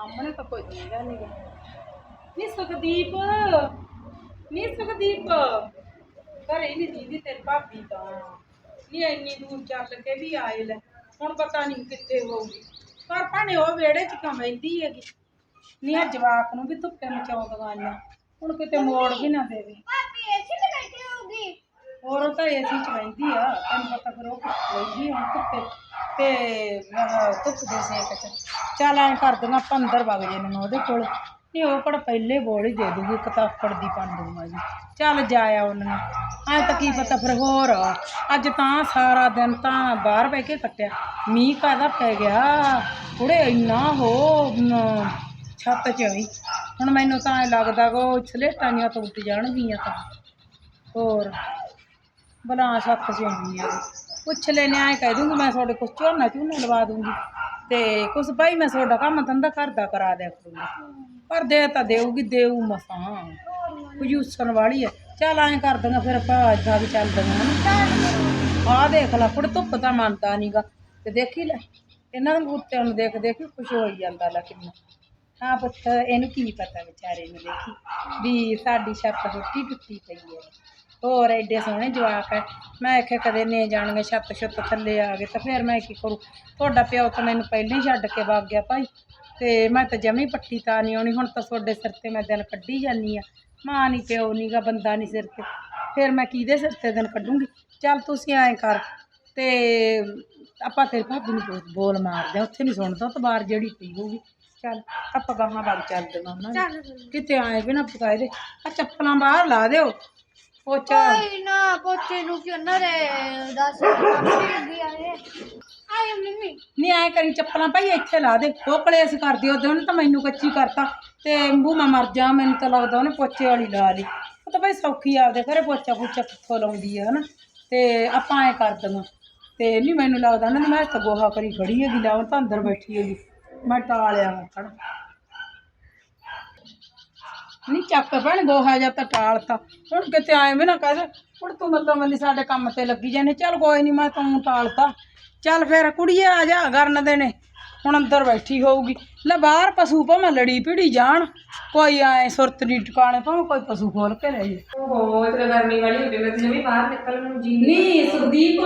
ਸਾਹਮਣੇ ਤਾਂ ਕੋਈ ਨਹੀਂ ਨਹੀਂਗਾ ਨੀ ਸੁਖਦੀਪ ਨੀ ਸੁਖਦੀਪ। ਘਰੇ ਨਹੀਂ ਦੀਦੀ ਤੇਰੀ ਭਾਬੀ ਤਾਂ। ਨੀ ਇੰਨੀ ਦੂਰ ਚੱਲ ਕੇ ਵੀ ਆਏ ਲੈ। ਹੁਣ ਪਤਾ ਨਹੀਂ ਕਿੱਥੇ ਹੋਊਗੀ ਪਰ ਭਾਣੇ ਉਹ ਵਿਹੜੇ 'ਚ ਕਿਉਂ ਬੈਂਦੀ ਹੈਗੀ। ਨੀ ਆ ਜਵਾਕ ਨੂੰ ਵੀ ਧੁੱਪੇ ਮਚਾਉਂਦੀਆਂ ਆਈਆਂ। ਹੁਣ ਕਿਤੇ ਮੋੜ ਵੀ ਨਾ ਦੇਵੇ। ਭਾਬੀ ਐਸੀ ਤੇ ਬੈਠੀ ਹੋਊਗੀ। ਹੋਰ ਉਹ ਤਾਂ ਏਸੀ ਚ ਰਹਿੰਦੀ ਆ। ਤੈਨੂੰ ਪਤਾ ਫਿਰ ਉਹ ਰਹਿੰਦੀ ਹੁਣ ਧੁੱਪੇ ਤੇ ਮੈਂ ਧੁੱਪ ਦੇ ਸੇਕ ਚ। ਚੱਲ ਐਂ ਕਰ ਦੂੰਗਾ ਆਪਾਂ ਅੰਦਰ ਵਗ ਜੇ ਨੂੰ ਉਹਦੇ ਕੋਲ। ਨਹੀਂ, ਉਹ ਕਿਹੜਾ ਪਹਿਲੇ ਬੋਲ ਹੀ ਦੇ ਦੂਗੀ, ਇੱਕ ਤਾਂ ਆਕੜ ਦੀ ਬਣ ਦੂੰਗਾ ਜੀ। ਚੱਲ ਜਾਇਆ ਉਹਨਾਂ ਐਂ ਤਾਂ ਕੀ ਪਤਾ ਫਿਰ ਹੋਰ ਅੱਜ ਤਾਂ ਸਾਰਾ ਦਿਨ ਤਾਂ ਬਾਹਰ ਬਹਿ ਕੇ ਕੱਟਿਆ। ਮੀਂਹ ਕਾਹਦਾ ਪੈ ਗਿਆ? ਕੁੜੇ ਇੰਨਾ ਹੋ ਛੱਤ 'ਚ ਵੀ। ਹੁਣ ਮੈਨੂੰ ਤਾਂ ਐਂ ਲੱਗਦਾ ਕਿ ਉਹ ਸਲੇਟਾਂ ਜਿਹੀਆਂ ਤਾਂ ਉੱਡ ਜਾਣਗੀਆਂ ਤਾਂ। ਹੋਰ, ਬਲਾ ਛੱਤ 'ਚ ਆਉਣੀ ਆ ਪੁੱਛ ਲੈਣੇ ਆਏ ਕਹਿ ਦੂੰਗੀ, ਮੈਂ ਤੁਹਾਡੇ ਕੋਲ ਝੋਨਾ ਝੋਨਾ ਲਵਾ ਦੂੰਗੀ। ਤੇ ਕੁਛ ਭਾਈ ਮੈਂ ਤੁਹਾਡਾ ਕੰਮ ਧੰਦਾ ਘਰ ਕਰਾ ਦਿਆ ਕਰੂੰਗੀ। ਪਰ ਦੇ ਤਾਂ ਦੇਊਗੀ, ਦੇਊ ਮਸਾਂ। ਪਜੂਸਣ ਵਾਲੀ ਹੈ ਚੱਲ ਐਂ ਕਰ ਦਾਂਗਾ ਫਿਰ ਆਪਾਂ ਏਦਾਂ ਵੀ ਚੱਲ ਦਾਂਗਾ ਆਹ ਦੇਖ ਲੈ, ਕੁੜ ਧੁੱਪ ਤਾਂ ਮੰਨਦਾ ਨਹੀਂਗਾ ਤੇ ਦੇਖੀ ਲੈ, ਇਹਨਾਂ ਨੂੰ ਬੂਟਿਆਂ ਨੂੰ ਦੇਖ ਦੇਖ ਕੇ ਖੁਸ਼ ਹੋਈ ਜਾਂਦਾ ਲੈ ਕਿੰਨਾ। ਹਾਂ ਪੁੱਤ, ਇਹਨੂੰ ਕੀ ਪਤਾ ਵਿਚਾਰੇ ਨੂੰ ਦੇਖੀ, ਵੀ ਸਾਡੀ ਛੱਤ ਟੁੱਟੀ ਟੁੱਟੀ ਪਈ ਹੈ ਹੋਰ ਐਡੇ ਸੋਹਣੇ ਜਵਾਕ ਹੈ ਮੈਂ ਆਖਿਆ ਕਦੇ ਨੇ ਜਾਣਗੇ ਛੱਤ ਛੱਤ ਥੱਲੇ ਆ ਗਏ ਤਾਂ ਫਿਰ ਮੈਂ ਕੀ ਕਰੂ? ਤੁਹਾਡਾ ਪਿਓ ਤਾਂ ਮੈਨੂੰ ਪਹਿਲਾਂ ਹੀ ਛੱਡ ਕੇ ਵਗ ਗਿਆ ਭਾਈ। ਤੇ ਮੈਂ ਤਾਂ ਜਮੀ ਪੱਟੀ ਤਾਂ ਨਹੀਂ ਆਉਣੀ ਹੁਣ ਤਾਂ ਤੁਹਾਡੇ ਸਿਰ ਤੇ ਮੈਂ ਦਿਨ ਕੱਢੀ ਜਾਨੀ ਆ। ਮਾਂ ਨਹੀਂ ਪਿਓ ਨਹੀਂ ਗਾ ਬੰਦਾ ਨਹੀਂ ਸਿਰ ਤੇ। ਫਿਰ ਮੈਂ ਕਿਹਦੇ ਸਿਰ ਤੇ ਦਿਨ ਕੱਢੂੰਗੀ? ਚੱਲ ਤੁਸੀਂ ਐਂ ਕਰ ਤੇ ਆਪਾਂ ਤੇਰੇ ਭਾਬੀ ਨੂੰ ਬੋਲ- ਮਾਰਦੇ ਆ ਉੱਥੇ ਨਹੀਂ ਸੁਣਦਾ ਤਾਂ ਬਾਹਰ ਜਿਹੜੀ ਪਈ ਹੋਊਗੀ। ਚੱਲ ਆਪਾਂ ਗਾਹਾਂ ਵਗ ਚੱਲਦੇ ਹਾਂ ਉਹਨਾਂ ਦੇ। ਕਿਤੇ ਆਏ ਬਿਨਾ ਪਕਾਏ ਦੇ ਆ ਚੱਪਲਾਂ ਬਾਹਰ ਲਾ ਦਿਓ। ਪੋਚਾ। ਕੋਈ ਨਾ ਪੋਚੇ ਨੂੰ ਕਿ ਉਹਨਾਂ ਦੇ ਦੱਸ ਕੰਮ ਵੀ ਲੱਗੀ ਆਏ ਆਏ ਮੰਮੀ। ਨਹੀਂ ਐ ਕਰੀ ਚੱਪਲਾਂ ਭਾਈ ਇੱਥੇ ਲਾ ਦੇ। ਉਹ ਕਲੇਸ਼ ਕਰਦੀ ਉਹਦੇ ਉਹਨੇ ਤਾਂ ਮੈਨੂੰ ਕੱਚੀ ਕਰਤਾ। ਤੇ ਅੰਬੂ ਮੈਂ ਮਰ ਜਾ ਮੈਨੂੰ ਤਾਂ ਲੱਗਦਾ ਉਹਨੇ ਪੋਚੇ ਵਾਲੀ ਲਾ ਲਈ। ਉਹ ਤਾਂ ਭਾਈ ਸੌਖੀ ਆਪਦੇ ਘਰੇ ਪੋਚਾ ਪੂਚਾ ਕਿੱਥੋਂ ਲਾਉਂਦੀ ਹੈ ਹਨਾ? ਤੇ ਆਪਾਂ ਐ ਕਰ ਦਵਾਂ। ਤੇ ਨਹੀਂ ਮੈਨੂੰ ਲੱਗਦਾ ਨਾ ਮੈਂ ਤਾਂ ਗੋਹਾ ਕਰੀ ਖੜੀ ਹੈਗੀ ਲਾਉਂ ਤਾਂ ਅੰਦਰ ਬੈਠੀ ਹੈਗੀ। ਮੈਂ ਟਾਲਿਆ ਮੱਖਣ ਨਹੀਂ ਚੱਕ ਭੈਣ ਗੋਹਾ ਜਾਂ ਤਾਂ ਟਾਲਤਾ ਹੁਣ ਕਿਤੇ ਆਏ ਵੀ ਨਾ ਕਹਿ ਦੇ ਹੁਣ ਤੂੰ ਮੱਲੋ ਮੱਲੀ ਸਾਡੇ ਕੰਮ ਤੇ ਲੱਗੀ ਜਾਨੇ। ਚੱਲ ਕੋਈ ਨਹੀਂ ਮੈਂ ਤੂੰ ਟਾਲਤਾ। ਚੱਲ ਫਿਰ ਕੁੜੀਏ ਆ ਜਾ ਕਰਨ ਦੇ ਨੇ ਹੁਣ ਅੰਦਰ ਬੈਠੀ ਹੋਊਗੀ। ਲੈ ਬਾਹਰ ਪਸ਼ੂ ਭਾਵੇਂ ਲੜੀ ਭਿੜੀ ਜਾਣ। ਕੋਈ ਆਏ ਸੁਰਤ ਦੀ ਟਿਕਾਣੇ ਭਾਵੇਂ ਕੋਈ ਪਸ਼ੂ ਖੋਲ ਕੇ ਲੈ ਜੇ ਓਹੋ ਇਤਨਾ ਗਰਮੀ ਵਾਲੀ ਹੋ ਗਈ ਮੈਂ ਤੇ ਵੀ ਬਾਹਰ ਨਿਕਲਣ ਨੂੰ ਜੀ ਨਹੀਂ ਸੁਖਦੀਪ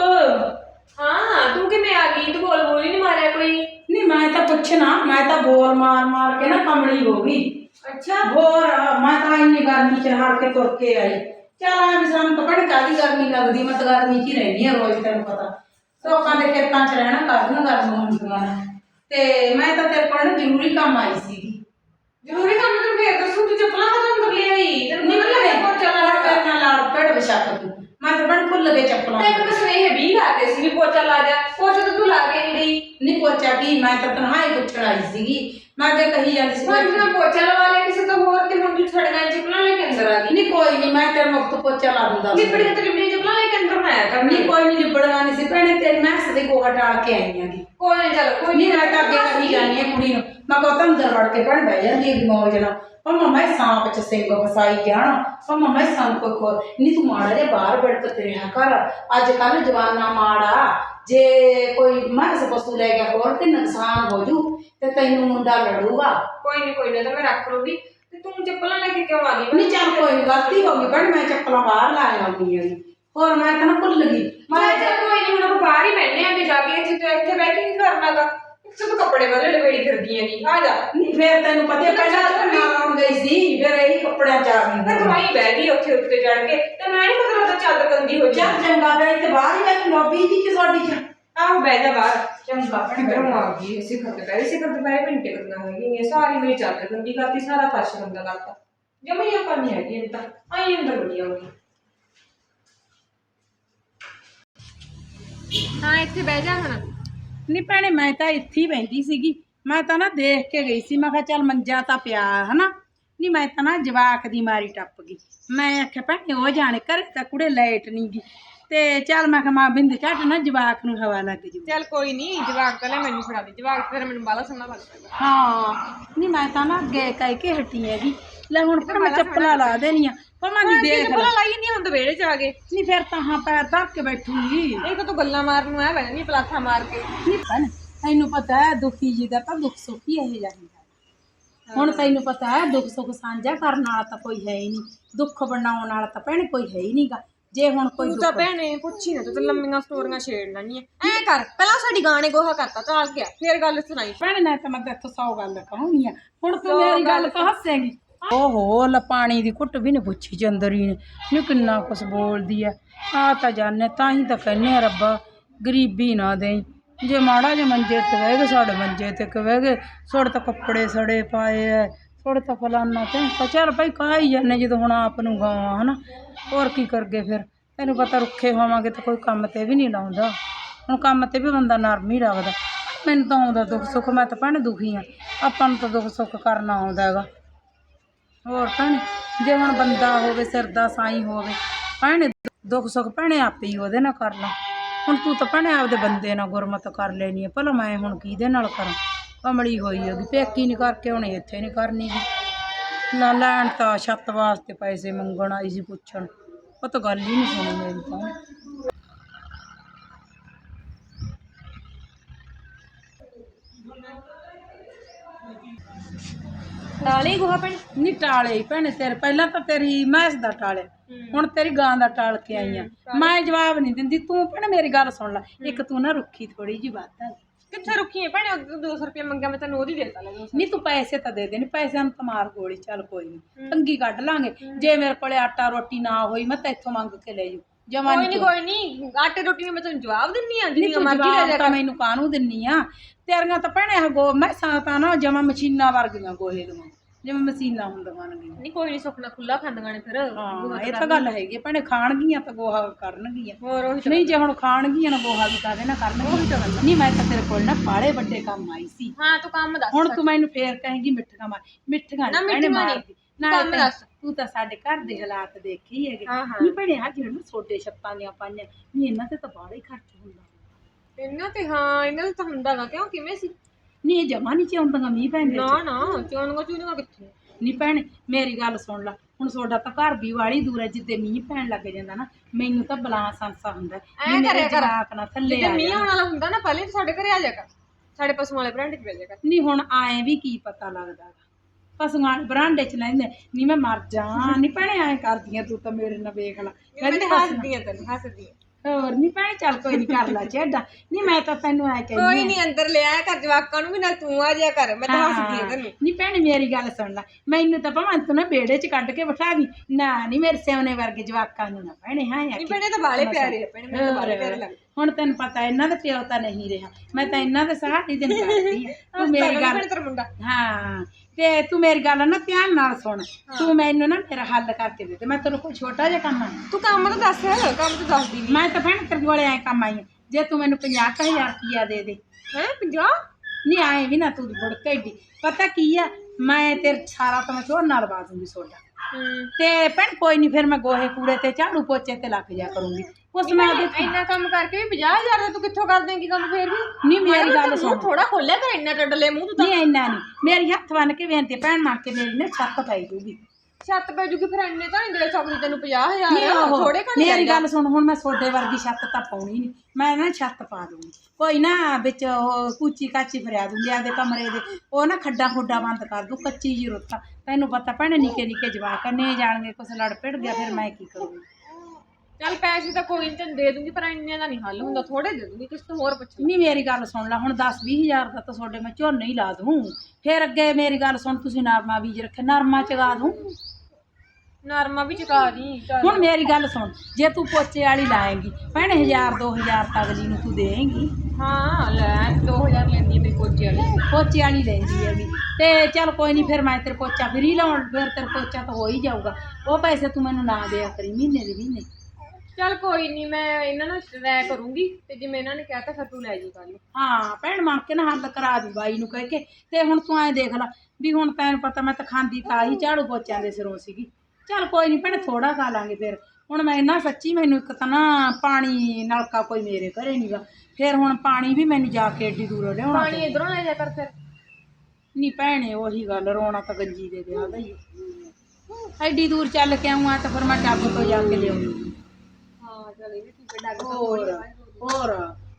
ਹਾਂ ਤੂੰ ਕਿਵੇਂ ਆ ਗਈ? ਤੂੰ ਬੋਲ ਬੋਲ ਹੀ ਨਹੀਂ ਮਾਰਿਆ ਕੋਈ। ਨਹੀਂ ਮੈਂ ਤਾਂ ਪੁੱਛਣਾ ਮੈਂ ਤਾਂ ਬੋਲ ਮਾਰ ਮਾਰ ਕੇ ਨਾ ਕਮਲੀ ਹੋ ਗਈ। ਅੱਛਾ ਹੋਰ ਮੈਂ ਤਾਂ ਇੰਨੀ ਗਰਮੀ ਚ ਹਾਰ ਕੇ ਤੁਰ ਕੇ ਆਈ। ਚੱਲ ਆ ਵੀ ਸਾਨੂੰ ਤਾਂ ਬੜੀ ਕਾਹਦੀ ਗਰਮੀ ਲੱਗਦੀ ਮੈਂ ਤਾਂ ਗਰਮੀ ਚ ਹੀ ਰਹਿੰਦੀ ਆ ਰੋਜ਼ ਤੈਨੂੰ ਪਤਾ। ਲੋਕਾਂ ਦੇ ਖੇਤਾਂ ਚ ਰਹਿਣਾ ਕਾਹਦੀਆਂ ਗਰਮੀਆਂ ਹੁੰਦੀਆਂ ਨੇ ਤੇ ਮੈਂ ਤਾਂ ਤੇਰੇ ਕੋਲ ਨਾ ਜ਼ਰੂਰੀ ਕੰਮ ਆਈ ਸੀਗੀ। ਜ਼ਰੂਰੀ ਕੰਮ ਤੈਨੂੰ ਫੇਰ ਦੱਸੂ ਤੂੰ ਚੱਪਲਾਂ ਕਦੋਂ ਅੰਦਰ ਲੈ ਆਈ ਤੈਨੂੰ ਪੋਚਾ ਲਾ ਕੇ ਨਾਲ ਲਾੜ ਪੜ ਵਿਛਾ ਤੂੰ ਮੈਂ ਤਾਂ ਬਣ ਭੁੱਲ ਗਏ ਚੱਪਲਾਂ। ਤੈਨੂੰ ਤਾਂ ਸਵੇਰੇ ਵੀ ਲਾਤੇ ਸੀ ਵੀ ਪੋਚਾ ਲਾ ਜਾ ਪੋਚਾ ਤਾਂ ਤੂੰ ਲਾ ਕੇ ਨਹੀਂ ਗਈ ਨਹੀਂ ਪੋਚਾ ਕੀ? ਮੈਂ ਤਾਂ ਤਨਹਾਈ ਪੁੱਛਣ ਆਈ ਸੀਗੀ। ਮੈਂ ਅੱਗੇ ਕਹੀ ਜਾਂਦੀ ਸੀ ਮੈਂ ਪੋਚਾ ਲਵਾ ਲਿਆ ਕਿਸੇ ਤੋਂ ਹੋਰ ਤੇ ਹੁਣ ਤੂੰ ਗਈ ਚੱਪਲਾਂ ਲੈ ਕੇ ਅੰਦਰ ਆ ਗਈ। ਨਹੀਂ ਕੋਈ ਨਹੀਂ ਮੈਂ ਤੇਰੇ ਮੁਕਤ ਪੋਚਾ ਲਾ ਦਿੰਦਾ। ਸੀ। ਲਿਪੜੀ ਤੇ ਲਿਪੜੀ ਚੱਪਲਾਂ ਲੈ ਕੇ ਅੰਦਰ ਨਾ ਆਇਆ ਕਰ ਨਹੀਂ ਕੋਈ ਨਹੀਂ ਲਿਬੜਨਾ ਨਹੀਂ ਸੀ ਭੈਣੇ ਤੇਰੀ ਮੈਂ ਸਦੇ ਗੋਹਾ ਟਾਲ ਕੇ ਆਈ ਆਂਗੀ ਕੋਈ ਨਹੀਂ ਚੱਲ ਕੋਈ ਨਹੀਂ ਮੈਂ ਤਾਂ ਅੱਗੇ ਕਹੀ ਜਾਨੀ ਆ ਕੁੜੀ ਨੂੰ। ਮੈਂ ਕਹਾਂ ਤਾਂ ਅੰਦਰ ਵੜ ਕੇ ਭੈਣ ਬਹਿ ਜਾਂਦੀ ਹੈ ਮੌਜ ਨਾਲ ਮਮਾ ਸਾਂਪ ਚ ਸਿੰਘ ਫਸਾਈ ਜਾਣਾ ਮਮਾ ਸਾਂਪ ਕੋਈ ਖੋ ਨਹੀਂ ਤੂੰ ਮਾੜਾ ਜਿਹਾ ਬਾਹਰ ਬੈਠ ਕੇ ਰਿਹਾ ਕਰ। ਅੱਜ ਕੱਲ ਜਵਾਨਾ ਮਾੜਾ। ਜੇ ਕੋਈ ਮਰਸ ਪਸ਼ੂ ਲੈ ਗਿਆ ਹੋਰ ਤੇ ਨੁਕਸਾਨ ਹੋ ਜੂ ਤੇ ਤੈਨੂੰ ਮੁੰਡਾ ਲੜੂਗਾ। ਕੋਈ ਨਹੀਂ ਕੋਈ ਨਹੀਂ ਤਾਂ ਮੈਂ ਰੱਖ ਲੂੰਗੀ। ਤੇ ਤੂੰ ਚੱਪਲਾਂ ਲੈ ਕੇ ਕਿਉਂ ਆ ਗਈ? ਨਹੀਂ ਚੱਲ ਕੋਈ ਨੀ, ਗਲਤੀ ਹੋ ਗਈ ਭੈਣ ਮੈਂ ਚੱਪਲਾਂ ਬਾਹਰ ਲਾ ਆਉਂਦੀ ਹਾਂ ਹੋਰ ਮੈਂ ਤਾਂ ਨਾ ਭੁੱਲ ਗਈ। ਮੈਂ ਮੈਂ ਚੱਲ ਕੋਈ ਨਹੀਂ ਹੁਣ ਆਪਾਂ ਬਾਹਰ ਹੀ ਬੈਠਨੇ ਆਂ ਵੀ ਜਾ ਕੇ ਇੱਥੇ ਤੂੰ ਇੱਥੇ ਬੈਠ ਕੇ ਕੀ ਕਰਨਾਗਾ ਤੂੰ ਕੱਪੜੇ ਬਦਲੇ ਲਵੇੜੀ ਫਿਰਦੀ ਆਂ ਆ ਜਾ। ਨਹੀਂ ਫੇਰ ਤੈਨੂੰ ਪਤਾ ਪਹਿਲਾਂ ਤਾਂ ਮੈਂ ਆਉਣ ਗਈ ਸੀ ਫਿਰ ਇਹੀ ਕੱਪੜਿਆਂ ਚ ਆ ਮੈਂ ਗਈ ਕਮਾਈ ਬਹਿ ਗਈ ਉੱਥੇ ਉੱਤੇ ਚੜ ਕੇ ਤੇ ਮੈਂ ਨਹੀਂ ਪਤਾ ਲੱਗਦਾ ਚੱਲ ਗੰਦੀ ਹੋ ਜਾ ਚੱਲ ਚੰਗਾ ਫਿਰ ਇੱਥੇ ਬਾਹਰ ਹੀ ਬੈਠੀ ਲੌਬੀ ਦੀ ਕਿ ਤੁਹਾਡੀ ਚ। ਆਹ ਬਹਿ ਜਾ ਬਾਹਰ। ਚੰਗਾ ਭੈਣ ਕਿਧਰੋਂ ਆ ਗਈ ਇਸੇ ਖੱਤੇ ਪੈ ਇਸੇ ਖੱਤੇ ਪੈ ਮਿੰਟੇ ਕਰਨਾ ਹੈਗੀ ਇਹ ਸਾਰੀ ਮੇਰੀ ਚੱਲ ਗੰਦੀ ਕਰਤੀ ਸਾਰਾ ਫਰਸ਼ ਗੰਦਾ ਕਰਤਾ। ਜਮਈਆਂ ਕਰਨੀ ਹੈਗੀ ਇਹ ਤਾਂ ਆਈ ਅੰਦਰ ਵੜੀ ਆਉਂਗੀ ਹਾਂ ਇੱਥੇ ਬਹਿ ਜਾ ਹੁਣ। ਨਹੀਂ ਭੈਣੇ ਮੈਂ ਤਾਂ ਇੱਥੇ ਹੀ ਬੈਠੀ ਸੀਗੀ। ਮੈਂ ਤਾਂ ਨਾ ਦੇਖ ਕੇ ਗਈ ਸੀ ਮੈਂ ਕਿਹਾ ਚੱਲ ਮੰਜਾ ਤਾਂ ਪਿਆ ਹਨਾ? ਨਹੀਂ ਮੈਂ ਤਾਂ ਨਾ ਜਵਾਕ ਦੀ ਮਾਰੀ ਟੱਪ ਗਈ। ਮੈਂ ਆਖਿਆ ਭੈਣੇ ਉਹ ਜਾਣੇ ਘਰੇ ਤਾਂ ਕੁੜੇ ਲਾਈਟ ਨਹੀਂ ਗਈ ਤੇ ਚੱਲ ਮੈਂ ਕਿਹਾ ਮਾਂ ਬਿੰਦ ਝੱਟ ਨਾ ਜਵਾਕ ਨੂੰ ਹਵਾ ਲੱਗ ਜੂ। ਚੱਲ ਕੋਈ ਨਹੀਂ ਜਵਾਕ ਤਾਂ ਲੈ ਮੈਨੂੰ ਫੜਾ ਦੇ। ਜਵਾਕ ਫਿਰ ਮੈਨੂੰ ਬਾਲਾ ਸੋਹਣਾ ਲੱਗਦਾ। ਹਾਂ ਨਹੀਂ ਮੈਂ ਤਾਂ ਨਾ ਅੱਗੇ ਕਹਿ ਕੇ ਹਟੀ ਹੈਗੀ। ਲੈ ਹੁਣ ਫਿਰ ਮੈਂ ਚੱਪਲਾਂ ਲਾ ਦੇਣੀਆਂ। ਪਮਾ ਦੀ ਦੇਖ ਲੈ। ਲਾਈ ਨਹੀਂ ਹੁਣ ਤਾਂ ਵਿਹੜੇ ਚ ਆ ਗਏ ਨਹੀਂ ਫਿਰ ਤਾਂ ਹਾਂ ਪੈਰ ਧਰ ਕੇ ਬੈਠੂਗੀ। ਇਹ ਤਾਂ ਤੂੰ ਗੱਲਾਂ ਮਾਰਨ ਨੂੰ ਆ ਬੈਠ ਨਹੀਂ ਪਲਾਥਾ ਮਾਰ ਕੇ। ਨਹੀਂ ਭੈਣ ਤੈਨੂੰ ਪਤਾ ਹੈ ਦੁਖੀ ਜੀ ਦਾ ਤਾਂ ਦੁੱਖ ਸੁੱਖ ਹੀ ਇਹ ਜਾਂਦਾ ਹੁਣ ਤੈਨੂੰ ਪਤਾ ਹੈ ਦੁੱਖ ਸੁੱਖ ਸਾਂਝਾ ਕਰਨ ਵਾਲਾ ਤਾਂ ਕੋਈ ਹੈ ਹੀ ਨਹੀਂ। ਦੁੱਖ ਵੰਡਾਉਣ ਵਾਲਾ ਤਾਂ ਭੈਣੇ ਕੋਈ ਹੈ ਹੀ ਨਹੀਂਗਾ। ਜੇ ਹੁਣ ਕੋਈ ਤੂੰ ਤਾਂ ਭੈਣੇ ਪੁੱਛੀ ਨਾ ਤੂੰ ਤਾਂ ਲੰਮੀਆਂ ਸਟੋਰੀਆਂ ਛੇੜ ਲੈਣੀ ਐ। ਐ ਕਰ ਪਹਿਲਾਂ ਸਾਡੀ ਗਾਣੇ ਗੋਹਾ ਕਰਤਾ ਚੱਲ ਗਿਆ ਫੇਰ ਗੱਲ ਸੁਣਾਈ। ਭੈਣੇ ਨਾ ਤਾਂ ਮੈਂ ਤੇਥੋਂ ਸੌ ਗੱਲ ਕਹੂੰਗੀ ਹੁਣ ਤੂੰ ਮੇਰੀ ਗੱਲ ਤਾਂ ਹੱਸੇਂਗੀ। ਓਹੋ, ਲ ਪਾਣੀ ਦੀ ਘੁੱਟ ਵੀ ਨੇ ਪੁੱਛੀ ਚੰਦਰੀ ਨੇ ਨੀ ਕਿੰਨਾ ਕੁਛ ਬੋਲਦੀ ਐ। ਆ ਤਾਂ ਜਾਣੇ, ਤਾਂ ਹੀ ਤਾਂ ਕਹਿੰਨੇ ਆ ਰੱਬਾ, ਗਰੀਬੀ ਨਾ ਦੇਈ। ਜੇ ਮਾੜਾ ਜੇ ਮੰਜੇ ਤੇ ਬਹਿ ਗਏ, ਸਾਡੇ ਮੰਜੇ ਤੇ ਬਹਿ ਗਏ? ਸਾਡੇ ਤਾਂ ਕੱਪੜੇ ਸੜੇ ਪਾਏ ਐ। ਥੋੜੇ ਤਾਂ ਫਲਾਨਾ ਤੇ ਤਾਂ ਚੱਲ ਭਾਈ ਕਾਹੀ ਜਾਂਦੇ ਜਦੋਂ ਹੁਣ ਆਪ ਨੂੰ ਗਾਵਾਂ ਹਨਾ? ਹੋਰ ਕੀ ਕਰਗੇ ਫਿਰ? ਤੈਨੂੰ ਪਤਾ ਰੁੱਖੇ ਹੋਵਾਂਗੇ ਤਾਂ ਕੋਈ ਕੰਮ ਤੇ ਵੀ ਨਹੀਂ ਲਾਉਂਦਾ। ਹੁਣ ਕੰਮ ਤੇ ਵੀ ਬੰਦਾ ਨਰਮ ਹੀ ਰੱਖਦਾ। ਮੈਨੂੰ ਤਾਂ ਆਉਂਦਾ ਦੁੱਖ ਸੁੱਖ ਮੈਂ ਤਾਂ ਭੈਣ ਦੁਖੀ ਆ। ਆਪਾਂ ਨੂੰ ਤਾਂ ਦੁੱਖ ਸੁੱਖ ਕਰਨਾ ਆਉਂਦਾ ਹੈਗਾ। ਹੋਰ ਭੈਣੇ, ਜੇ ਹੁਣ ਬੰਦਾ ਹੋਵੇ, ਸਿਰ ਦਾ ਸਾਈ ਹੋਵੇ, ਭੈਣੇ, ਦੁੱਖ ਸੁੱਖ ਭੈਣੇ ਆਪੇ ਹੀ ਉਹਦੇ ਨਾਲ ਕਰ ਲਾ। ਹੁਣ ਤੂੰ ਤਾਂ ਭੈਣੇ ਆਪਦੇ ਬੰਦੇ ਨਾਲ ਗੁਰਮਤ ਕਰ ਲੈਣੀ ਹੈ ਭਲਾ ਮੈਂ ਹੁਣ ਕਿਹਦੇ ਨਾਲ ਕਰਾਂ? ਕਮਲੀ ਹੋਈ ਹੈਗੀ ਪੇਕੀ ਨਹੀਂ ਕਰਕੇ ਹੁਣ ਇੱਥੇ ਨਹੀਂ ਕਰਨੀ ਗੀ। ਨਾ ਲੈਣ ਤਾਂ ਛੱਤ ਵਾਸਤੇ ਪੈਸੇ ਮੰਗਣ ਆਈ ਸੀ ਪੁੱਛਣ। ਉਹ ਤਾਂ ਗੱਲ ਹੀ ਨਹੀਂ ਸੁਣੀ ਮੇਰੀ ਤਾਂ। ਨਾਲੇ ਗੋਹਾ ਭੈਣੇ? ਨੀ ਟਾਲੇ ਭੈਣੇ ਤੇਰੇ। ਪਹਿਲਾਂ ਤਾਂ ਤੇਰੀ ਮੈਸ ਦਾ ਟਾਲਿਆ ਹੁਣ ਤੇਰੀ ਗਾਂ ਦਾ ਟਾਲ ਕੇ ਆਈ ਆ। ਮੈਂ ਜਵਾਬ ਨਹੀਂ ਦਿੰਦੀ। ਤੂੰ ਭੈਣੇ ਮੇਰੀ ਗੱਲ ਸੁਣ ਲੈ। ਇੱਕ ਤੂੰ ਨਾ ਰੁੱਖੀ ਥੋੜੀ ਜੀ ਬਾਤ ਹੈ ਕਿੱਥੇ ਰੁਕੀ ਐ ਭੈਣੇ? ਉਦੋਂ 200 ਰੁਪਏ ਮੰਗਿਆ ਮੈਂ ਤੈਨੂੰ ਉਹਦੀ ਦੇਤਾ ਲੈ ਨਹੀਂ ਤੂੰ ਪੈਸੇ ਤਾਂ ਦੇ ਦੇ। ਨੀ ਪੈਸਿਆਂ ਨੂੰ ਤਾਂ ਮਾਰ ਗੋਲੀ। ਚੱਲ ਕੋਈ ਨਹੀਂ। ਤੰਗੀ ਕੱਢ ਲਾਂਗੇ। ਜੇ ਮੇਰੇ ਕੋਲੇ ਆਟਾ ਰੋਟੀ ਨਾ ਹੋਈ ਮੈਂ ਤਾਂ ਇੱਥੋਂ ਮੰਗ ਕੇ ਲੈ ਜੂ ਜਮਾ ਕੋਈ ਨਹੀਂ ਕੋਈ ਨਹੀਂ ਆਟੇ ਰੋਟੀ ਨੂੰ ਮੈਂ ਤੈਨੂੰ ਜਵਾਬ ਦਿੰਨੀ ਆ ਜਿੰਨੀ ਮਰਜ਼ੀ ਲੈ ਜਾ ਤਾਂ ਮੈਨੂੰ ਕਾਹਨੂੰ ਦਿੰਨੀ ਆ? ਤੇਰੀਆਂ ਤਾਂ ਭੈਣੇ ਇਹ ਗੋ ਮੈਂ ਤਾਂ ਨਾ ਜਮਾ ਮਸ਼ੀਨਾਂ ਵਰਗੀਆਂ ਗੋਹੇ ਦੀਆਂ ਜਿਵੇਂ ਮਸ਼ੀਨਾਂ ਹੁੰਦੀਆਂ ਨੇ ਨਹੀਂ ਕੋਈ ਨਹੀਂ ਸੁਪਨਾ ਖੁੱਲਾ ਖਾਂਦੀਆਂ ਨੇ ਫਿਰ। ਹਾਂ ਇਹ ਤਾਂ ਗੱਲ ਹੈਗੀ ਭੈਣੇ ਖਾਣਗੀਆਂ ਤਾਂ ਗੋਹਾ ਕਰਨਗੀਆਂ। ਹੋਰ ਉਹੀ ਨਹੀਂ ਜੇ ਹੁਣ ਖਾਣਗੀਆਂ ਨਾ ਗੋਹਾ ਵੀ ਕਾਹਦੇ ਨਾ ਕਰਨਗੀਆਂ। ਨਹੀਂ ਮੈਂ ਤਾਂ ਤੇਰੇ ਕੋਲ ਨਾ ਬਾਲੇ ਵੱਡੇ ਕੰਮ ਆਈ ਸੀ। ਹਾਂ ਤੂੰ ਕੰਮ ਦੱਸ ਹੁਣ ਤੂੰ ਮੈਨੂੰ ਫੇਰ ਕਹੇਂਗੀ ਮਿੱਠੀਆਂ ਮਾਰ ਮਿੱਠੀਆਂ ਨਾ ਮਿੱਠੀਆਂ ਮਾਰਦੀ। ਦੱਸ। ਤੂੰ ਤਾਂ ਸਾਡੇ ਘਰ ਦੇ ਹਾਲਾਤ ਦੇਖੇ ਹੀ ਹੈਗੇ। ਹਾਂ। ਨਹੀਂ ਛੋਟੇ ਛੱਤਾਂ ਦੀਆਂ ਪਾਈਆਂ। ਨਹੀਂ ਇਹਨਾਂ ਤੇ ਤਾਂ ਬਾਹਲਾ ਹੀ ਖਰਚ ਹੁੰਦਾ। ਇਹਨਾਂ ਤੇ ਹਾਂ ਇਹਨਾਂ ਤੇ ਤਾਂ ਹੁੰਦਾਗਾ ਕਿਉਂ? ਕਿਵੇਂ ਸੀ? ਨਹੀਂ ਇਹ ਜਮਾ ਨਹੀਂ ਚਾਉਂਦੀਆਂ ਮੀਂਹ ਪੈਂਦੇ ਨਾ ਨਾ ਚੋਣਗਾ ਚੂਣਗਾ ਕਿੱਥੇ? ਨਹੀਂ ਭੈਣੇ ਮੇਰੀ ਗੱਲ ਸੁਣ ਲੈ। ਹੁਣ ਤੁਹਾਡਾ ਤਾਂ ਘਰ ਵੀ ਵਾਲੀ ਦੂਰ ਹੈ ਜਿੱਦੇ ਮੀਂਹ ਪੈਣ ਲੱਗ ਜਾਂਦਾ ਨਾ ਮੈਨੂੰ ਤਾਂ ਬਲਾ ਸੰਸਾ ਹੁੰਦਾ। ਐਂ ਵੀ ਮੇਰੇ ਕਰਿਆ ਕਰ। ਜਵਾਕ ਨਾ ਥੱਲੇ ਜੇ ਆ ਮੀਂਹ ਜਾਣ। ਆਉਣ ਵਾਲਾ ਹੁੰਦਾ ਨਾ ਪਹਿਲੇ ਸਾਡੇ ਘਰੇ ਆ ਜਾ ਕਰ। ਸਾਡੇ ਪਸ਼ੂਆਂ ਵਾਲੇ ਬਰਾਂਡੇ 'ਚ ਬਹਿ ਜਾ ਕਰ। ਨਹੀਂ ਹੁਣ ਆਏ ਵੀ ਕੀ ਪਤਾ ਲੱਗਦਾ ਗਾ। ਪਸ਼ੂਆਂ ਬਰਾਂਡੇ ਚ ਲੈਂਦੇ ਨਹੀਂ ਮੈਂ ਮਰ ਜਾ ਨਹੀਂ ਭੈਣੇ ਐਂ ਕਰਦੀਆਂ ਤੂੰ ਤਾਂ ਮੇਰੇ ਨਾਲ ਵੇਖ ਲੈ। ਕਹਿੰਦੀ ਹੱਸਦੀ ਆ ਤੈਨੂੰ ਹੱਸਦੀ ਆ। ਹੋਰ ਨਹੀਂ ਭੈਣੇ ਚੱਲ ਕੋਈ ਨਹੀਂ ਕਰ ਲੈ ਚੇਡਾ। ਨਹੀਂ ਮੈਂ ਤਾਂ ਤੈਨੂੰ ਐ ਕਹਿੰਦੀ ਕੋਈ ਨਹੀਂ ਅੰਦਰ ਲਿਆ ਕਰ ਜਵਾਕਾਂ ਨੂੰ ਵੀ ਨਾਲ ਤੂੰ ਆ ਜਾ ਕਰ ਮੈਂ ਤਾਂ ਹੱਸਦੀ ਆ ਤੈਨੂੰ। ਨਹੀਂ ਭੈਣੇ ਮੇਰੀ ਗੱਲ ਸੁਣ ਲੈ। ਮੈਨੂੰ ਤਾਂ ਭਾਵੇਂ ਤੂੰ ਨਾ ਬੇੜੇ 'ਚ ਕੱਢ ਕੇ ਬਿਠਾ ਦੀ। ਨਾ ਨਹੀਂ ਮੇਰੇ ਸਿਆਣੇ ਵਰਗੇ ਜਵਾਕਾਂ ਨੂੰ ਨਾ ਭੈਣੇ ਹਾਂ ਨਹੀਂ ਭੈਣੇ ਤਾਂ ਬਾਲੇ ਪਿਆਰੇ ਆ ਭੈਣੇ ਮੈਨੂੰ ਤਾਂ ਬਾਲੇ ਪਿਆਰੇ ਲੱਗਦੇ। ਹੁਣ ਤੈਨੂੰ ਪਤਾ ਇਹਨਾਂ ਦਾ ਪਿਓ ਤਾਂ ਨਹੀਂ ਰਿਹਾ। ਮੈਂ ਤਾਂ ਇਹਨਾਂ ਦੇ ਹੀ ਦਿਨ ਕਰਦੀ ਆ ਤੂੰ ਮੇਰੀ ਗੱਲ ਭੈਣੇ ਤੇਰਾ ਮੁੰਡਾ। ਹਾਂ ਤੇ ਤੂੰ ਮੇਰੀ ਗੱਲ ਨਾ ਧਿਆਨ ਨਾਲ ਸੁਣ। ਤੂੰ ਮੈਨੂੰ ਨਾ ਮੇਰਾ ਹੱਲ ਕਰਕੇ ਦੇ ਤੇ ਮੈਂ ਤੈਨੂੰ ਕੋਈ ਛੋਟਾ ਜਿਹਾ ਕੰਮ ਆ ਤੂੰ ਕੰਮ ਤਾਂ ਦੱਸ ਕੰਮ ਤਾਂ ਦੱਸਦੀ ਨਹੀਂ ਮੈਂ ਤਾਂ ਭੈਣ ਤੇਰੇ ਕੋਲੇ ਐ ਕੰਮ ਆਈ। ਜੇ ਤੂੰ ਮੈਨੂੰ 50000 ਰੁਪਇਆ ਦੇ ਦੇ। ਹੈ 50 ਨਹੀਂ ਆਏ ਵੀ ਨਾ ਤੂੰ ਬੁੜਕ ਏਡੀ। ਪਤਾ ਕੀ ਆ? ਮੈਂ ਤੇਰੇ ਸਾਰਾ ਤਾਂ ਮੈਂ ਝੋਨਾ ਲਵਾ ਦੂੰਗੀ ਸੋਡਾ। ਹੂੰ ਤੇ ਭੈਣ ਕੋਈ ਨਹੀਂ ਫਿਰ ਮੈਂ ਗੋਹੇ ਕੂੜੇ ਤੇ ਝਾੜੂ ਪੋਚੇ ਤੇ ਲੱਗ ਜਾ ਕਰੂੰਗੀ। ਉਸ ਮੈਂ ਉਹਦੇ ਇੰਨਾ ਕੰਮ ਕਰਕੇ ਵੀ 50000 ਦਾ ਤੂੰ ਕਿੱਥੋਂ ਕਰ ਦੇਂਗੀ ਕੰਮ ਫੇਰ ਵੀ? ਨਹੀਂ ਮੇਰੀ ਗੱਲ ਸੁਣ। ਥੋੜਾ ਖੋਲਿਆ ਕਰ ਇੰਨਾ ਟੱਡਲੇ ਮੂੰਹ ਤੂੰ ਤਾਂ। ਨਹੀਂ ਇੰਨਾ ਨਹੀਂ ਮੇਰੀ ਹੱਥ ਬੰਨ ਕੇ ਬੇਨਤੀ ਭੈਣ ਮੰਗ ਕੇ ਮੇਰੀ ਨਾ ਛੱਤ ਪੈ ਜੂਗੀ ਛੱਤ ਪੈ ਜੂਗੀ ਫਿਰ ਇੰਨੇ ਤਾਂ ਨਹੀਂ ਦੇ ਸਕਦੀ ਤੈਨੂੰ 50000 ਨਹੀਂ ਉਹ ਥੋੜੇ ਕਰ ਮੇਰੀ ਗੱਲ ਸੁਣ ਹੁਣ ਮੈਂ ਸੋਡੇ ਵਰਗੀ ਛੱਤ ਤਾਂ ਪਾਉਣੀ ਨਹੀਂ ਮੈਂ ਨਾ ਛੱਤ ਪਾ ਦੂੰਗੀ। ਕੋਈ ਨਾ ਵਿੱਚ ਉਹ ਕੂਚੀ ਕਾਚੀ ਫਰਿਆ ਦੂੰਗੀ ਆਪਦੇ ਕਮਰੇ ਦੇ। ਉਹ ਨਾ ਖੱਡਾ ਖੁੱਡਾ ਬੰਦ ਕਰ ਦੂੰ ਕੱਚੀ ਜੀ ਰੁੱਤਾਂ ਤੈਨੂੰ ਪਤਾ ਭੈਣੇ ਨਿੱਕੇ ਨਿੱਕੇ ਜਵਾਕ ਨੇ ਜਾਣਗੇ ਕੁਛ ਲੜ ਪਿੜ ਗਿਆ ਫਿਰ ਮੈਂ ਕੀ ਕਰੂੰਗੀ? ਚੱਲ ਪੈਸੇ ਤਾਂ ਕੋਈ ਨਹੀਂ ਤੈਨੂੰ ਦੇ ਦੂੰਗੀ ਪਰ ਇੰਨੇ ਦਾ ਨਹੀਂ ਹੱਲ ਹੁੰਦਾ। ਥੋੜੇ ਦੇ ਦੂੰਗੀ ਕਿਸ ਤੋਂ ਹੋਰ ਪੁੱਛ। ਨਹੀਂ ਮੇਰੀ ਗੱਲ ਸੁਣ ਲੈ ਹੁਣ 10 ਹਜ਼ਾਰ ਦਾ ਤਾਂ ਤੁਹਾਡੇ ਮੈਂ ਝੋਨੇ ਹੀ ਲਾ ਦੂੰ। ਫਿਰ ਅੱਗੇ ਮੇਰੀ ਗੱਲ ਸੁਣ ਤੁਸੀਂ ਨਰਮਾ ਬੀਜ ਰੱਖੇ ਨਰਮਾ ਚਗਾ ਦੂੰ। ਨਰਮਾ ਵੀ ਚਕਾ ਦੀ ਚੱਲ। ਹੁਣ ਮੇਰੀ ਗੱਲ ਸੁਣ ਜੇ ਤੂੰ ਪੋਚੇ ਵਾਲੀ ਲਾਏਂਗੀ ਭੈਣੇ 1000 2000 ਤਾਂ ਅਗਲੀ ਨੂੰ ਤੂੰ ਦੇਂਗੀ ਹਾਂ ਲੈ 2000 ਲੈਂਦੀ ਹੈ ਮੇਰੀ ਕੋਚੀ ਵਾਲੀ। ਪੋਚੇ ਵਾਲੀ ਲੈਂਦੀ ਹੈਗੀ। ਤੇ ਚੱਲ ਕੋਈ ਨਹੀਂ ਫਿਰ ਮੈਂ ਤੇਰੇ ਪੋਚਾ ਫਰੀ ਲਾਉਣ ਫਿਰ ਤੇਰੇ ਪੋਚਾ ਤਾਂ ਹੋ ਹੀ ਜਾਊਗਾ। ਉਹ ਪੈਸੇ ਤੂੰ ਮੈਨੂੰ ਨਾ ਦਿਆ ਕਰੀ ਮਹੀਨੇ ਦੇ ਮਹੀਨੇ। ਚੱਲ ਕੋਈ ਨਹੀਂ ਮੈਂ ਇਹਨਾਂ ਨਾਲ ਰਾਇ ਕਰੂੰਗੀ ਤੇ ਜਿਵੇਂ ਇਹਨਾਂ ਨੇ ਕਿਹਾ ਤਾਂ ਫਿਰ ਤੂੰ ਲੈ ਜੀ ਕੱਲ ਹਾਂ ਭੈਣ ਮੰਗ ਕੇ ਨਾ ਹੱਲ ਕਰਾ ਦੀ ਬਾਈ ਨੂੰ ਕਹਿ ਕੇ। ਤੇ ਹੁਣ ਤੂੰ ਐਂ ਦੇਖ ਲੈ ਵੀ ਹੁਣ ਤੈਨੂੰ ਪਤਾ ਮੈਂ ਤਾਂ ਖਾਂਦੀ ਤਾਂ ਹੀ ਝਾੜੂ ਪੋਚਿਆਂ ਦੇ ਸਿਰੋਂ ਸੀਗੀ। ਚੱਲ ਕੋਈ ਨਹੀਂ ਭੈਣ ਥੋੜਾ ਖਾ ਲਾਂਗੇ ਫਿਰ। ਹੁਣ ਮੈਂ ਨਾ ਸੱਚੀ ਮੈਨੂੰ ਇੱਕ ਤਾਂ ਨਾ ਪਾਣੀ ਨਲਕਾ ਕੋਈ ਮੇਰੇ ਘਰੇ ਨਹੀਂਗਾ ਫਿਰ ਹੁਣ ਪਾਣੀ ਵੀ ਮੈਨੂੰ ਜਾ ਕੇ ਏਡੀ ਦੂਰੋਂ ਲਿਆਉਣਾ ਪਾਣੀ ਇਧਰੋਂ ਲੈ ਜਾ ਕਰ ਫਿਰ। ਨਹੀਂ ਭੈਣੇ ਉਹੀ ਗੱਲ ਰੋਣਾ ਤਾਂ ਗੰਜੀ ਦੇ ਦਿਆ ਦਾ ਹੀ। ਐਡੀ ਦੂਰ ਚੱਲ ਕੇ ਆਉਂ ਆ ਤਾਂ ਫਿਰ ਮੈਂ ਟੱਬ ਤੋਂ ਜਾ ਕੇ ਲਿਆਉਂਗੀ ਹਾਂ ਚੱਲ ਇਹ ਵੀ ਠੀਕ ਹੈ ਡੱਗ ਹੋਰ ਹੋਰ।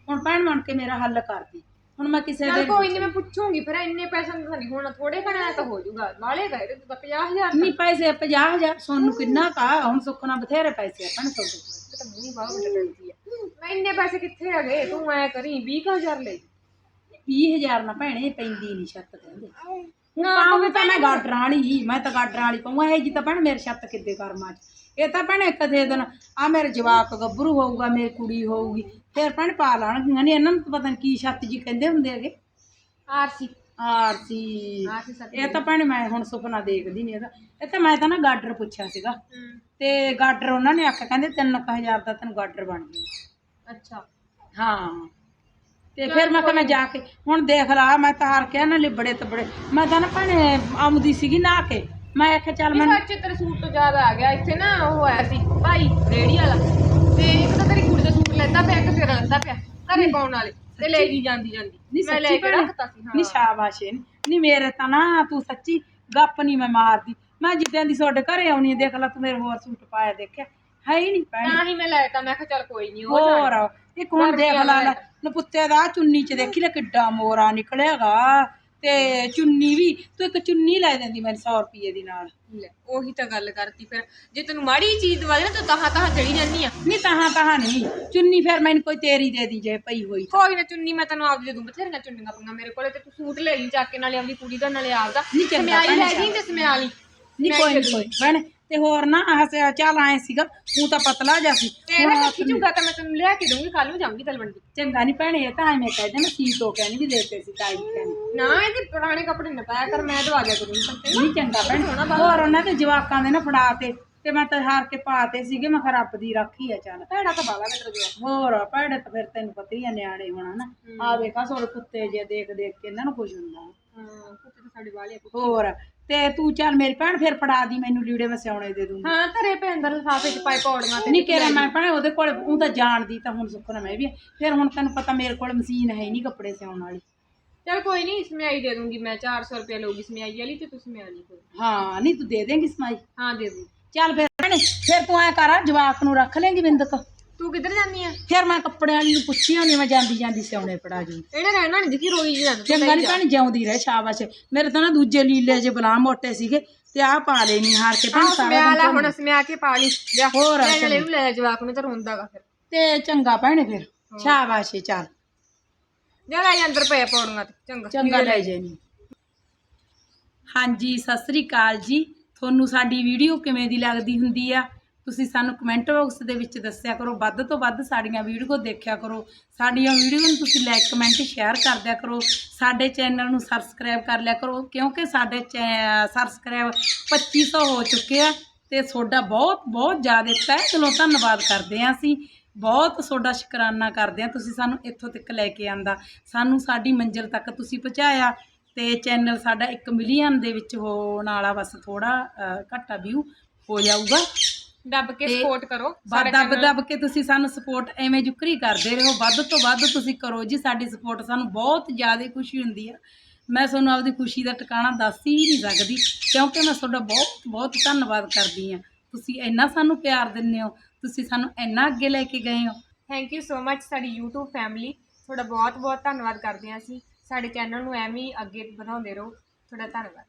ਹੁਣ ਭੈਣ ਬਣ ਕੇ ਮੇਰਾ ਹੱਲ ਕਰਦੀ ਹੁਣ ਮੈਂ ਕਿਸੇ ਚੱਲ ਦੇ ਕੋਈ ਨਹੀਂ ਮੈਂ ਪੁੱਛੂੰਗੀ ਫਿਰ ਇੰਨੇ ਪੈਸੇ ਤਾਂ ਨਹੀਂ ਹੋਣਾ ਥੋੜੇ ਘਣਾ ਤਾਂ ਹੋ ਜਾਊਗਾ। ਨਾਲੇ ਗਏ ਤੇ ਤਾਂ 50000 ਨਹੀਂ ਪੈਸੇ 50000 ਸੋਨੂੰ ਕਿੰਨਾ ਕਾ ਹੁਣ ਸੁੱਖ ਨਾਲ ਬਥੇਰੇ ਪੈਸੇ ਆਪਾਂ ਨੇ ਤਾਂ ਮੂੰਹ ਬਾਹਰ ਵੱਟ ਕਰਦੀ ਆ। ਮੈਂ ਇੰਨੇ ਪੈਸੇ ਕਿੱਥੇ ਆ ਗਏ? ਤੂੰ ਐ ਕਰੀ 20000 ਲੈ। 20000 ਨਾ ਭੈਣੇ ਪੈਂਦੀ ਨਹੀਂ ਛੱਤ ਕਹਿੰਦੇ। ਹੁਣ ਪਾਉਂਗੇ ਤਾਂ ਮੈਂ ਗਾਡਰਾਂ ਵਾਲੀ ਮੈਂ ਤਾਂ ਗਾਡਰਾਂ ਵਾਲੀ ਪਾਉਂਗਾ ਇਹ ਜੀ ਤਾਂ ਭੈਣ ਮੇਰੇ ਛੱਤ ਕਿੱਦੇ ਕਰਮਾਂ ਚ। ਇਹ ਤਾਂ ਭੈਣੇ ਕਦੇ ਦਿਨ ਆ ਮੇਰੇ ਜਵਾਕ ਗੱਭਰੂ ਹੋਊਗਾ ਮੇਰੀ ਕੁੜੀ ਹੋਊਗੀ ਫਿਰ ਭੈਣ ਪਾ ਲਾਣਗੀਆਂ ਨਹੀਂ ਇਹਨਾਂ ਨੂੰ ਤਾਂ ਪਤਾ ਨਹੀਂ ਕੀ ਛੱਤ ਜੀ ਕਹਿੰਦੇ ਹੁੰਦੇ ਹੈਗੇ। ਆਰਸੀ। ਆਰਸੀ। ਸੱਤ ਇਹ ਤਾਂ ਭੈਣੇ ਮੈਂ ਹੁਣ ਸੁਪਨਾ ਦੇਖਦੀ ਨਹੀਂ ਇਹਦਾ। ਇਹ ਤਾਂ ਮੈਂ ਤਾਂ ਨਾ ਗਾਡਰ ਪੁੱਛਿਆ ਸੀਗਾ। ਤੇ ਗਾਡਰ ਉਹਨਾਂ ਨੇ ਆਖਿਆ ਕਹਿੰਦੇ 3000 ਦਾ ਤੈਨੂੰ ਗਾਡਰ ਬਣ ਜੂ। ਅੱਛਾ। ਹਾਂ। ਤੇ ਫਿਰ ਮੈਂ ਕਿਹਾ ਮੈਂ ਜਾ ਕੇ ਹੁਣ ਦੇਖ ਲਾ ਮੈਂ ਤਾਂ ਹਾਰ ਕੇ ਨਾ ਲਿਬੜੇ ਤਬੜੇ। ਮੈਂ ਤਾਂ ਨਾ ਭੈਣੇ ਆਉਂਦੀ ਸੀਗੀ ਨਾ ਕੇ। ਮੈਂ ਆਖਿਆ ਚੱਲ ਮੈਂ ਸੱਚ ਤੇਰੇ ਸੂਟ ਤੋਂ ਜ਼ਿਆਦਾ ਆ ਗਿਆ ਇੱਥੇ ਨਾ ਉਹ ਆਇਆ ਸੀ ਭਾਈ ਰੇੜੀ ਵਾਲਾ। ਤੇ ਇੱਕ ਤਾਂ ਤੇਰੀ ਕੁੜੀ ਦਾ ਸੂਟ ਲੈਂਦਾ ਪਿਆ ਇੱਕ ਤੇਰਾ ਲੈਂਦਾ ਪਿਆ ਘਰੇ ਪਾਉਣ ਵਾਲੇ ਤੇ ਲੈ ਗਈ ਜਾਂਦੀ ਜਾਂਦੀ। ਨਹੀਂ ਮੈਂ ਲੈ ਸੱਚੀ ਕੇ ਰੱਖਤਾ ਸੀ ਨਹੀਂ ਸ਼ਾਬਾਸ਼ ਏ ਨਹੀਂ ਮੇਰੇ ਤਾਂ ਨਾ ਤੂੰ ਸੱਚੀ ਗੱਪ ਨਹੀਂ ਮੈਂ ਮਾਰਦੀ। ਮੈਂ ਜਿੱਦਾਂ ਦੀ ਤੁਹਾਡੇ ਘਰੇ ਆਉਣੀ ਆ, ਦੇਖ ਲਾ ਤੂੰ ਮੇਰੇ ਹੋਰ ਸੂਟ ਪਾਇਆ ਦੇਖਿਆ? ਹੈ ਹੀ ਨਹੀਂ ਤਾਂ ਹੀ ਮੈਂ ਲੈਤਾ ਮੈਂ ਕਿਹਾ ਚੱਲ ਕੋਈ ਨਹੀਂ ਉਹ ਹੋਰ ਇੱਕ ਹੁਣ ਦੇਖ ਲਾ ਲੈ। ਨਪੁੱਤੇ ਦਾ ਚੁੰਨੀ ਚ ਦੇਖੀ ਲੈ ਕਿੱਡਾ ਮੋਰਾ ਨਿਕਲਿਆਗਾ। ਤੇ ਚੁੰਨੀ ਵੀ ਤੂੰ ਇੱਕ ਚੁੰਨੀ ਲੈ ਦਿੰਦੀ ਮੈਨੂੰ 100 ਰੁਪਏ ਦੀ ਨਾਲ। ਲੈ, ਉਹੀ ਤਾਂ ਗੱਲ ਕਰਤੀ ਫਿਰ। ਜੇ ਤੈਨੂੰ ਮਾੜੀ ਚੀਜ਼ ਦਵਾ ਦੇ ਨਾ ਤੂੰ ਤਹਾਂ ਤਹਾਂ ਚੜੀ ਜਾਂਦੀ ਆ। ਨਹੀਂ ਤਾਹਾਂ ਤਾਹਾਂ ਨਹੀਂ। ਚੁੰਨੀ ਫਿਰ ਮੈਨੂੰ ਕੋਈ ਤੇਰੀ ਦੇ ਦੀ ਜੇ ਪਈ ਹੋਈ ਕੋਈ ਨਾ ਚੁੰਨੀ ਮੈਂ ਤੈਨੂੰ ਆਪਦੀ ਦੇ ਦੂੰ ਬਥੇਰੀਆਂ ਚੁੰਨੀਆਂ ਪਈਆਂ ਮੇਰੇ ਕੋਲੇ ਤੇ ਤੂੰ ਸੂਟ ਲੈ ਲਈ ਚੱਕ ਕੇ ਨਾਲੇ ਆਪਦੀ ਕੁੜੀ ਦਾ ਨਾਲੇ ਆਪਦਾ। ਨਹੀਂ ਚੰਗਾ ਸਮਿਆਈ ਲੈ ਭੈਣੇ ਜੀ ਤੇ ਸਮਿਆਲੀ ਨਹੀਂ ਕੋਈ ਨਹੀਂ ਕੋਈ ਭੈਣ। ਤੇ ਹੋਰ ਨਾ ਆਹ ਚੱਲ ਆਏ ਸੀਗਾ ਤੂੰ ਤਾਂ ਪਤਲਾ ਜਾ ਸੀ। ਮੈਂ ਖਿਚੂਗਾ ਤਾਂ ਮੈਂ ਤੈਨੂੰ ਲਿਆ ਕੇ ਦੂੰਗੀ ਕੱਲ ਨੂੰ ਜਾਊਂਗੀ ਤਲਵੰਡੀ। ਚੰਗਾ ਨਹੀਂ ਭੈਣੇ ਇਹ ਤਾਂ ਐਵੇਂ ਕਹਿ ਦੇਣਾ ਸੀ ਤੋਂ ਕਹਿਣੀ ਵੀ ਦੇਤੇ ਸੀ ਤਾਈ ਕਹਿਣੀ ਨਾ ਇਹਦੇ ਪੁਰਾਣੇ ਕੱਪੜੇ ਨਾ ਪਾਇਆ ਕਰ ਮੈਂ ਦਵਾ ਲਿਆ ਕਰੂੰਗੀ ਪਰ ਨਹੀਂ ਚੰਗਾ ਭੈਣ ਹੋਰ ਉਹਨਾਂ ਦੇ ਜਵਾਕਾਂ ਦੇ ਨਾ ਫੜਾ ਤੇ ਤੇ ਮੈਂ ਤਾਂ ਹਾਰ ਕੇ ਪਾਤੇ ਸੀਗੇ ਮੈਂ ਕਿਹਾ ਰੱਬ ਦੀ ਰਾਖੀ ਆ ਚੱਲ। ਭੈੜਾ ਤਾਂ ਬਾਲਾ ਮੈਂ ਤੇਰਾ ਹੋਰ ਭੈੜੇ ਤਾਂ ਫਿਰ ਤੈਨੂੰ ਪਤਾ ਹੀ ਆ ਨਿਆਣੇ ਹੋਣਾ ਨਾ। ਆ ਵੇਖਾ ਸੋੜ ਕੁੱਤੇ ਜੇ ਦੇਖ ਦੇਖ ਕੇ ਇਹਨਾਂ ਨੂੰ ਕੁਝ ਹੁੰਦਾ। ਹਾਂ ਕੁੱਤੇ ਤਾਂ ਸਾਡੇ ਵਾਲੇ। ਹੋਰ ਤੇ ਤੂੰ ਚੱਲ ਮੇਰੀ ਭੈਣ ਫਿਰ ਫੜਾ ਦੀ ਮੈਨੂੰ ਲੀੜੇ ਮੈਂ ਸਿਆਉਣੇ ਦੇ ਦੂੰਗੀ। ਹਾਂ ਧਰੇ ਪੈ ਅੰਦਰ ਲਿਫਾਫੇ ਚ ਪਾਏ ਪੌੜੀਆਂ ਤੇ ਨਹੀਂ ਕਿਹਾ ਮੈਂ ਭੈਣੇ ਉਹਦੇ ਕੋਲ ਉਹ ਤਾਂ ਜਾਣਦੀ ਤਾਂ ਹੁਣ ਸੁੱਖ ਨਾ ਮੈਂ ਵੀ। ਫਿਰ ਹੁਣ ਤੈਨੂੰ ਪਤਾ ਮੇਰੇ ਕੋਲ ਮਸ਼ੀਨ ਹੈ ਨਹੀਂ ਕੱਪੜੇ ਸਿਉਣ ਵਾਲੀ। ਚਲ ਕੋਈ ਨਹੀਂ ਸਮਿਆਈ ਦੇ ਦੂੰਗੀ ਮੈਂ 400 ਰੁਪਏ ਲਊਗੀ ਸਮਿਆਈ ਵਾਲੀ ਤੇ ਤੂੰ ਸਮਿਆ ਲਈ ਕੋਈ। ਹਾਂ ਨਹੀਂ ਤੂੰ ਦੇ ਦੇਂਗੀ ਸਮਾਈ। ਹਾਂ ਦੇ ਦੂੰ ਚੱਲ ਫਿਰ ਭੈਣੇ ਫਿਰ ਤੂੰ ਐ ਕਰ ਜਵਾਕ ਨੂੰ ਰੱਖ ਲੇਂਗੀ ਬਿੰਦਕ। ਤੂੰ ਕਿੱਧਰ ਜਾਂਦੀ ਆ? ਫਿਰ ਮੈਂ ਕੱਪੜਿਆਂ ਵਾਲੀ ਨੂੰ ਪੁੱਛਿਆ ਨਹੀਂ ਮੈਂ ਜਾਂਦੀ ਜਾਂਦੀ ਸਿਉਣੇ ਫੜਾ ਜੂ। ਇਹਨੇ ਰਹਿਣਾ ਨਹੀਂ ਕਿ ਰੋਈ ਜਾਂਦਾ ਚੰਗਾ ਨਹੀਂ ਭੈਣ ਜਿਉਂਦੀ ਰਹਿ ਸ਼ਾਬਾਸ਼। ਮੇਰੇ ਤਾਂ ਨਾ ਦੂਜੇ ਲੀਲੇ ਜੇ ਬਲਾ ਮੋਟੇ ਸੀਗੇ ਤੇ ਆਹ ਪਾ ਲੈਣੀ ਹਾਰ ਕੇ ਭੈਣ ਸਾਰਾ ਦਿਨ ਲੈ ਹੁਣ ਸਮਿਆ ਕੇ ਪਾ ਲਈ। ਜਾ ਹੋਰ ਲੈ ਲੈ ਜਵਾਕ ਨੂੰ ਤਾਂ ਰੋਂਦਾਗਾ ਫਿਰ। ਤੇ ਚੰਗਾ ਭੈਣੇ ਫਿਰ ਸ਼ਾਬਾਸ਼ ਚੱਲ। ਜਾ ਲੈ ਜਾ ਅੰਦਰ ਪਏ ਪੌੜੀਆਂ ਤੇ ਚੰਗਾ। ਚੰਗਾ ਲੈ ਜਾਨੀ ਹਾਂਜੀ ਸਤਿ ਸ੍ਰੀ ਅਕਾਲ ਜੀ। ਤੁਹਾਨੂੰ ਸਾਡੀ ਵੀਡੀਓ ਕਿਵੇਂ ਦੀ ਲੱਗਦੀ ਹੁੰਦੀ ਆ? ਤੁਸੀਂ ਸਾਨੂੰ ਕਮੈਂਟ ਬਾਕਸ ਦੇ ਵਿੱਚ ਦੱਸਿਆ ਕਰੋ, ਵੱਧ ਤੋਂ ਵੱਧ ਸਾਡੀਆਂ ਵੀਡੀਓ ਦੇਖਿਆ ਕਰੋ, ਸਾਡੀਆਂ ਵੀਡੀਓ ਨੂੰ ਤੁਸੀਂ ਲਾਈਕ ਕਮੈਂਟ ਸ਼ੇਅਰ ਕਰ ਦਿਆ ਕਰੋ, ਸਾਡੇ ਚੈਨਲ ਨੂੰ ਸਬਸਕ੍ਰਾਈਬ ਕਰ ਲਿਆ ਕਰੋ, ਕਿਉਂਕਿ ਸਾਡੇ ਸਬਸਕ੍ਰਾਈਬ 2500 ਹੋ ਚੁੱਕੇ ਆ ਤੇ ਤੁਹਾਡਾ ਬਹੁਤ ਬਹੁਤ ਜ਼ਿਆਦਾ ਤਹਿ ਦਿਲੋਂ ਧੰਨਵਾਦ ਕਰਦੇ ਹਾਂ ਅਸੀਂ। ਬਹੁਤ ਤੁਹਾਡਾ ਸ਼ੁਕਰਾਨਾ ਕਰਦੇ ਹਾਂ ਤੁਸੀਂ ਸਾਨੂੰ ਇੱਥੋਂ ਤੱਕ ਲੈ ਕੇ ਆਂਦਾ। ਸਾਨੂੰ ਸਾਡੀ ਮੰਜ਼ਿਲ ਤੱਕ ਤੁਸੀਂ ਪਹੁੰਚਾਇਆ ਤੇ ਚੈਨਲ ਸਾਡਾ 1 ਮਿਲੀਅਨ ਦੇ ਵਿੱਚ ਹੋਣ ਵਾਲਾ ਬਸ ਥੋੜਾ ਘੱਟਾ ਵਿਊ ਹੋ ਜਾਊਗਾ। ਦੱਬ ਕੇ ਤੇ ਸਪੋਰਟ ਕਰੋ ਵੱਧ ਦੱਬ ਦੱਬ ਕੇ ਤੁਸੀਂ ਸਾਨੂੰ ਸਪੋਰਟ ਐਵੇਂ ਜੁਕਰੀ ਕਰਦੇ ਰਹੋ। ਵੱਧ ਤੋਂ ਵੱਧ ਤੁਸੀਂ ਕਰੋ ਜੀ ਸਾਡੀ ਸਪੋਰਟ ਸਾਨੂੰ ਬਹੁਤ ਜ਼ਿਆਦਾ ਖੁਸ਼ੀ ਹੁੰਦੀ ਆ। ਮੈਂ ਤੁਹਾਨੂੰ ਆਪਦੀ ਖੁਸ਼ੀ ਦਾ ਟਿਕਾਣਾ ਦੱਸ ਹੀ ਨਹੀਂ ਸਕਦੀ ਕਿਉਂਕਿ ਮੈਂ ਤੁਹਾਡਾ ਬਹੁਤ ਬਹੁਤ ਧੰਨਵਾਦ ਕਰਦੀ ਆ। ਤੁਸੀਂ ਇੰਨਾ ਸਾਨੂੰ ਪਿਆਰ ਦਿੰਦੇ ਹੋ ਤੁਸੀਂ ਸਾਨੂੰ ਇੰਨਾ ਅੱਗੇ ਲੈ ਕੇ ਗਏ ਹੋ। ਥੈਂਕ ਯੂ ਸੋ ਮੱਚ ਸਾਡੀ YouTube ਫੈਮਿਲੀ ਤੁਹਾਡਾ ਬਹੁਤ ਬਹੁਤ ਧੰਨਵਾਦ ਕਰਦੇ ਹਾਂ ਅਸੀਂ। ਸਾਡੇ ਚੈਨਲ ਨੂੰ ਐਵੇਂ ਹੀ ਅੱਗੇ ਵਧਾਉਂਦੇ ਰਹੋ। ਤੁਹਾਡਾ ਧੰਨਵਾਦ।